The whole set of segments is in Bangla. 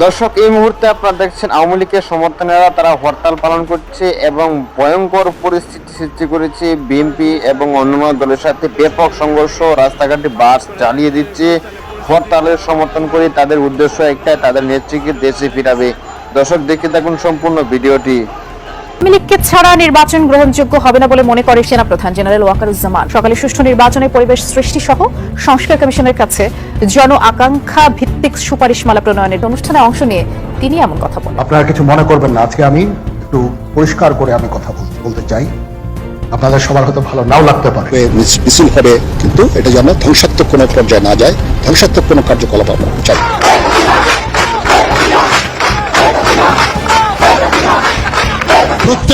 দর্শক, এই মুহূর্তে আপনারা দেখছেন আওয়ামী লীগের সমর্থনেরা, তারা হরতাল পালন করছে এবং ভয়ঙ্কর পরিস্থিতি সৃষ্টি করেছে। বিএনপি এবং অন্যান্য দলের সাথে ব্যাপক সংঘর্ষ, রাস্তাঘাটে বাস চালিয়ে দিচ্ছে। হরতালের সমর্থন করে তাদের উদ্দেশ্য একটাই, তাদের নেত্রীকে দেশে ফিরাবে। দর্শক, দেখে থাকুন সম্পূর্ণ ভিডিওটি। আওয়ামী লীগকে ছাড়া নির্বাচন গ্রহণযোগ্য হবে না বলে মনে করে সেনাপ্রধান জেনারেল ওয়াকারুজ্জামান। সকালে সুষ্ঠু নির্বাচনের পরিবেশ সৃষ্টি সহ সংস্কার কমিশনের কাছে জন আকাঙ্ক্ষা ভিত্তিক সুপারিশমালা প্রণয়নের অনুষ্ঠানে অংশ নিয়ে তিনি এমন কথা বলেন। আপনারা কিছু মনে করবেন না। আজকে আমি একটু পরিষ্কার করে আমি কথা বল- বলতে চাই। আপনাদের সবার হয়তো ভালো নাও লাগতে পারে। মিছিল হবে কিন্তু এটা যেন ধ্বংসাত্মক কোনো পর্যায়ে না যায়। ধ্বংসাত্মক কোনো কার্যকলাপ আমরা চাই।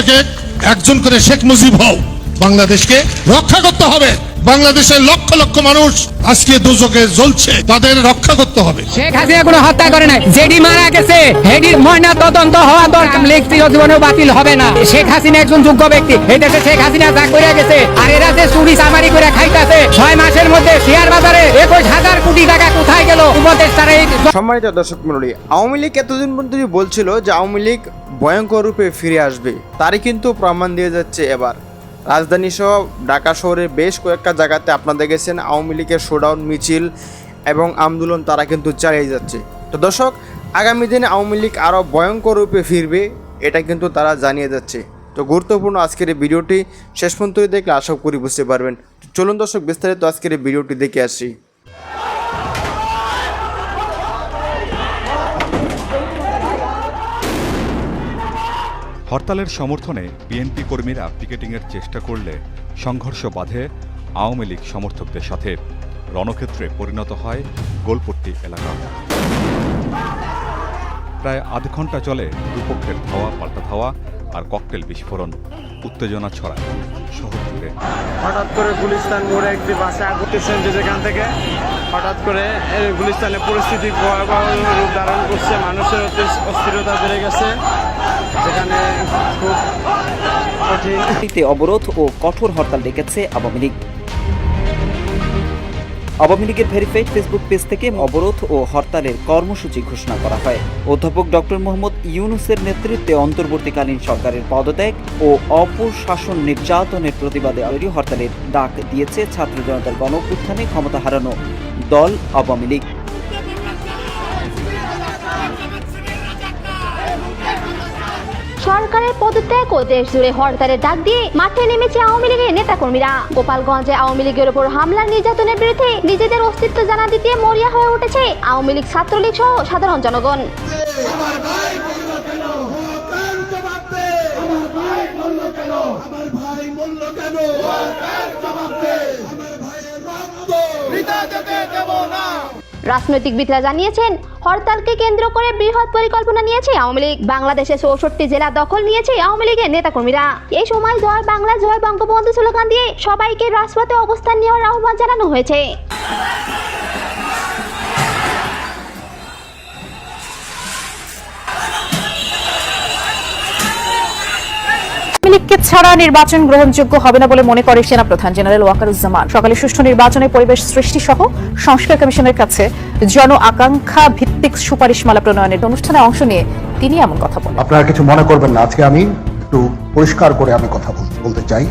প্রত্যেকে একজন করে শেখ মুজিব হও বাংলাদেশকে রক্ষা করতে হবে। বাংলাদেশের লক্ষ লক্ষ মানুষ আজকে দুজকে জ্বলছে। তাদের রক্ষা করতে হবে। শেখ হাসিনা কোনো হত্যা করে নাই। যেডি মারা গেছে। হেডির ময়না তদন্ত হওয়া দরকার। লেখছি জীবনেও বাতিল হবে না। শেখ হাসিনা একজন যোগ্য ব্যক্তি। এই দেশে শেখ হাসিনা যা করে গেছে আর এরা যে চুরি চামারি করে খাইতেছে ছয় মাসের মধ্যে শেয়ার বাজারে একুশ হাজার কোটি টাকা কোথায় গেল? উপদেশ তারা এই সম্মানিত দর্শক মন্ডলী আওয়ামী লীগ এতদিন পর্যন্ত বলছিল যে আওয়ামী লীগ ভয়ঙ্কর রূপে ফিরে আসবে। তারই কিন্তু প্রমাণ দিয়ে যাচ্ছে এবার। রাজধানী সহ ঢাকা শহরের বেশ কয়েকটা জায়গাতে আপনারা দেখেছেন আওয়ামী লীগের শোডাউন মিছিল এবং আন্দোলন তারা কিন্তু চালিয়ে যাচ্ছে। তো দর্শক, আগামী দিনে আওয়ামী লীগ আরও ভয়ঙ্কর রূপে ফিরবে, এটা কিন্তু তারা জানিয়ে যাচ্ছে। তো গুরুত্বপূর্ণ আজকের এই ভিডিওটি শেষ পর্যন্ত দেখলে আশা করি বুঝতে পারবেন। চলুন দর্শক, বিস্তারিত আজকের এই ভিডিওটি দেখে আসি। হরতালের সমর্থনে বিএনপি কর্মীরা পিকেটিংয়ের চেষ্টা করলে সংঘর্ষ বাধে আওয়ামী লীগ সমর্থকদের সাথে। রণক্ষেত্রে পরিণত হয় গোলপট্টি এলাকা। প্রায় আধ ঘণ্টা চলে দুপক্ষের ধাওয়া, পাল্টা ধাওয়া আর ককটেল বিস্ফোরণ। উত্তেজনা ছড়ায় শহর জুড়ে। হঠাৎ করে গুলিস্তান মোড়ে একটি বাসে আগতেছেন যে যেখান থেকে হঠাৎ করে গুলিস্তানের পরিস্থিতি ভয়াবহ রূপ ধারণ করছে। মানুষের অস্থিরতা বেড়ে গেছে। যেখানে অবরোধ ও কঠোর হরতাল ডেকেছে আওয়ামী লীগ। আওয়ামী লীগের ভেরিফাইড ফেসবুক পেজ থেকে অবরোধ ও হরতালের কর্মসূচি ঘোষণা করা হয়। অধ্যাপক ডক্টর মোহাম্মদ ইউনুসের নেতৃত্বে অন্তর্বর্তীকালীন সরকারের পদত্যাগ ও অপশাসন নির্যাতনের প্রতিবাদে তৈরি হরতালের ডাক দিয়েছে ছাত্র জনতার গণ অভ্যুত্থানে ক্ষমতা হারানো দল আওয়ামী লীগ। সরকারের পদত্যাগ ও দেশ জুড়ে হরতালের ডাক দিয়ে মাঠে নেমেছে আওয়ামী লীগের নেতাকর্মীরা। গোপালগঞ্জে আওয়ামী লীগের উপর হামলা নির্যাতনের বিরুদ্ধে নিজেদের অস্তিত্ব জানা দিতে মরিয়া হয়ে উঠেছে আওয়ামী লীগ ছাত্রলীগ সহ সাধারণ জনগণ। রাজনৈতিকবিদরা জানিয়েছেন, হরতালকে কেন্দ্র করে বৃহৎ পরিকল্পনা নিয়েছে আওয়ামী লীগ। বাংলাদেশে চৌষট্টি জেলা দখল নিয়েছে আওয়ামী লীগের নেতাকর্মীরা। এই সময় জয় বাংলা, জয় বঙ্গবন্ধু স্লোগান দিয়ে সবাইকে রাজপথে অবস্থান নেওয়ার আহ্বান জানানো হয়েছে। আওয়ামী লীগকে ছাড়া নির্বাচন গ্রহণযোগ্য হবে না বলে মনে করে সেনাপ্রধান জেনারেল ওয়াকারুজ্জামান। সকালে সুষ্ঠু নির্বাচনের পরিবেশ সৃষ্টি সহ সংস্কার কমিশনের কাছে জন আকাঙ্ক্ষা ভিত্তিক সুপারিশমালা প্রণয়নের অনুষ্ঠানে অংশ নিয়ে তিনি এমন কথা বলেন। আপনারা কিছু মনে করবেন না। আজকে আমি একটু পরিষ্কার করে আমি কথা বল- বলতে চাই।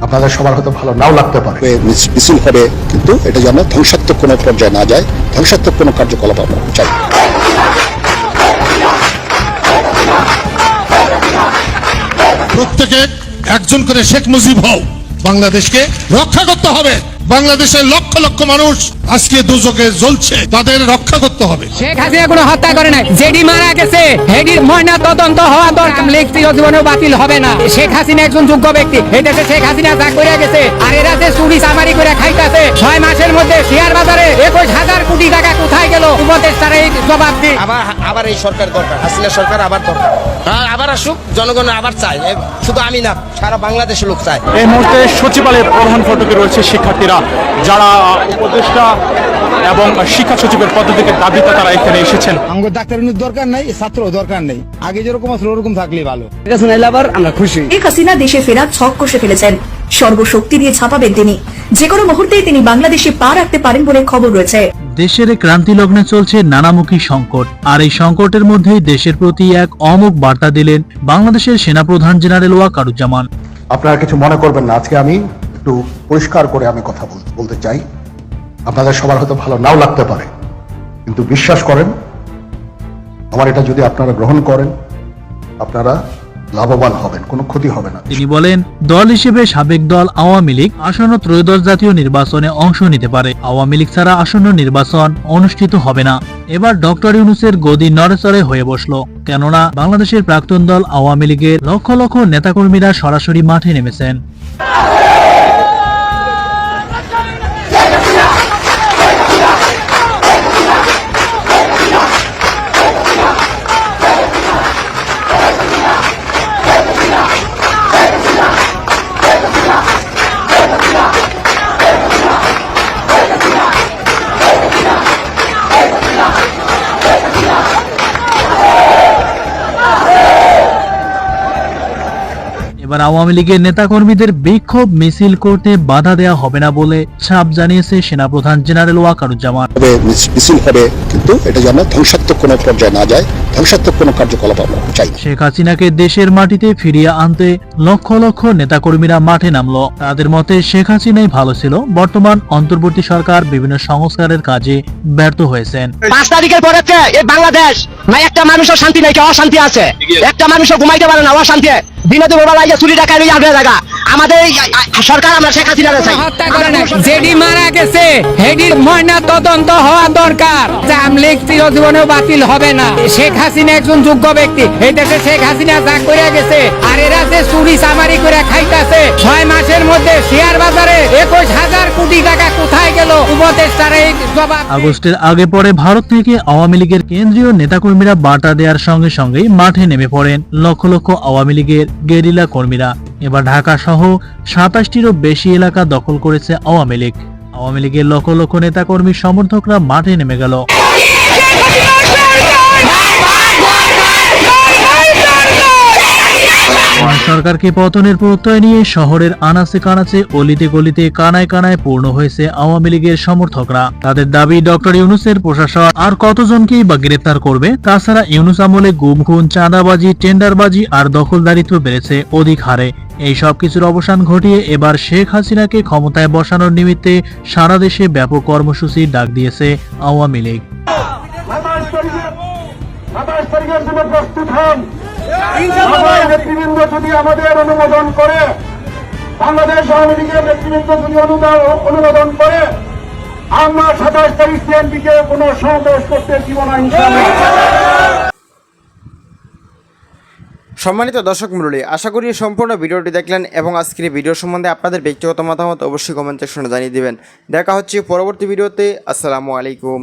আপনাদের সবার হয়তো ভালো নাও লাগতে পারে। মিছিল হবে কিন্তু এটা যেন ধ্বংসাত্মক কোনো পর্যায়ে না যায়। ধ্বংসাত্মক কোনো কার্যকলাপ আমরা চাই। প্রত্যেকে একজন করে শেখ মুজিব হও। বাংলাদেশকে রক্ষা করতে হবে। বাংলাদেশের লক্ষ লক্ষ মানুষ আজকে দুজকে জ্বলছে তাদের রক্ষা করতে হবে। শেখ হাসিনা কোনো হত্যা করে নাই। যেডি মারা গেছে হেডির ময়না তদন্ত হওয়া দরকার লেখছি জীবনেও বাতিল হবে না। শেখ হাসিনা একজন যোগ্য ব্যক্তি এই দেশে শেখ হাসিনা যা করে গেছে আর এরা যে চুরি চামারি করে খাইতেছে ছয় মাসের মধ্যে শেয়ার বাজারে একুশ হাজার কোটি টাকা কোথায় গেল? উপদেশ তারা এই জবাব দিই আবার আবার এই সরকার দরকার হাসিনা সরকার আবার দরকার। হ্যাঁ আবার আসুক জনগণ আবার চায়। শুধু আমি না সারা বাংলাদেশের লোক চায়। এই মুহূর্তে সচিবালয়ের প্রধান ফটকে রয়েছে শিক্ষার্থীরা যারা উপদেষ্টা এবং শিক্ষা সচিবের পদ্ধতিকে দাবিতে তারা এখানে এসেছেন। ডাক্তার দরকার নাই ছাত্র দরকার নেই। আগে যেরকম আসলে ওরকম থাকলেই ভালো। আমরা খুশি। শেখ হাসিনা দেশে ফেরার ছক কষে ফেলেছেন। সর্বশক্তি দিয়ে ছাপাবেন তিনি। যে কোনো মুহূর্তেই তিনি বাংলাদেশে পা রাখতে পারেন বলে খবর রয়েছে। দেশের ক্রান্তি লগ্নে চলছে নানামুখী সংকট। আর এই সংকটের মধ্যেই দেশের প্রতি এক অমুক বার্তা দিলেন বাংলাদেশের সেনাপ্রধান জেনারেল ওয়াকারুজ্জামান। আপনারা কিছু মনে করবেন না আজকে আমি একটু পরিষ্কার করে আমি কথা বল- বলতে চাই। আপনাদের সবার হয়তো ভালো নাও লাগতে পারে। কিন্তু বিশ্বাস করেন, আমার এটা যদি আপনারা গ্রহণ করেন, আপনারা লাভবান হবেন, কোনো ক্ষতি হবে না। তিনি বলেন, দল হিসেবে সাবেক দল আওয়ামী লীগ আসন্ন ত্রয়োদশ জাতীয় নির্বাচনে অংশ নিতে পারে। আওয়ামী লীগ ছাড়া আসন্ন নির্বাচন অনুষ্ঠিত হবে না। এবার ডক্টর ইউনুসের গদি নড়েচড়ে হয়ে বসল। কেননা, বাংলাদেশের প্রাক্তন দল আওয়ামী লীগের লক্ষ লক্ষ নেতাকর্মীরা সরাসরি মাঠে নেমেছেন। এবার আওয়ামী লীগের নেতাকর্মীদের বিক্ষোভ মিছিল করতে বাধা দেয়া হবে না বলে ছাপ জানিয়েছে সেনাপ্রধান জেনারেল ওয়াকারুজ্জামান। মিছিল হবে, কিন্তু এটা যেন ধ্বংসাত্মক কোনো পর্যায়ে না যায়। ধ্বংসাত্মক কোনো কার্যকলাপ আমরা চাই শেখ হাসিনাকে দেশের মাটিতে ফিরিয়ে আনতে লক্ষ লক্ষ নেতাকর্মীরা মাঠে নামলো। তাদের মতে শেখ হাসিনাই ভালো ছিল। বর্তমান অন্তর্বর্তী সরকার বিভিন্ন সংস্কারের কাজে ব্যর্থ হয়েছেন। পাঁচ তারিখের পরে এই বাংলাদেশ না একটা মানুষের শান্তি নাই কি অশান্তি আছে। একটা মানুষও ঘুমাইতে পারে না অশান্তি। দিনে দুপুরবেলা ইয়ে চুরি টাকা লইয়া আগে জায়গা আমাদের সরকার আমরা শেখ হাসিনা চাই। হত্যা করে নাই। যেডি মারা গেছে হেডির ময়না তদন্ত হওয়া দরকার। আমলিগ চিরজীবনেও বাতিল হবে না। শেখ হাসিনা একজন যোগ্য ব্যক্তি। এই দেশে শেখ হাসিনা যা করে গেছে আর এরা যে চুরি চামারি করে খাইতেছে ছয় মাসের মধ্যে শেয়ার বাজারে একুশ হাজার কোটি টাকা কোথায় গেল? আগস্টের আগে পরে ভারত থেকে আওয়ামী লীগের কেন্দ্রীয় নেতাকর্মীরা বার্তা দেওয়ার সঙ্গে সঙ্গেই মাঠে নেমে পড়েন লক্ষ লক্ষ আওয়ামী লীগের গেরিলা কর্মীরা। এবার ঢাকা সহ সাতাশটিরও বেশি এলাকা দখল করেছে আওয়ামী লীগ। আওয়ামী লীগের লক্ষ লক্ষ নেতাকর্মী সমর্থকরা মাঠে নেমে গেল। সরকারকে পতনের প্রত্যয় নিয়ে শহরের আনাচে কানাচে, অলিতে গলিতে, কানায় কানায় পূর্ণ হয়েছে আওয়ামী লীগের সমর্থকরা। তাদের দাবি, ডক্টর ইউনুসের প্রশাসন আর কতজনকেই বা গ্রেপ্তার করবে? তাছাড়া ইউনুস আমলে গুম খুন চাঁদাবাজি, টেন্ডারবাজি আর দখলদারিত্ব বেড়েছে অধিক হারে। এই সব কিছুর অবসান ঘটিয়ে এবার শেখ হাসিনাকে ক্ষমতায় বসানোর নিমিত্তে সারা দেশে ব্যাপক কর্মসূচির ডাক দিয়েছে আওয়ামী লীগ। প্রস্তুত হন। নেতৃবৃন্দ যদি আমাদের অনুমোদন করে বাংলাদেশ আওয়ামী লীগের নেতৃবৃন্দ যদি অনুমোদন করে আমরা সাতাশ তারিখ সিএনপিকে কোনো সমাবেশ করতে দিব না সম্মানিত দর্শক মণ্ডলী আশা করি সম্পূর্ণ ভিডিওটি দেখলেন এবং আজকের এই ভিডিও সম্বন্ধে আপনাদের ব্যক্তিগত মতামত অবশ্যই কমেন্ট সেকশনে জানিয়ে দিবেন। দেখা হচ্ছে পরবর্তী ভিডিওতে। আসসালামু আলাইকুম।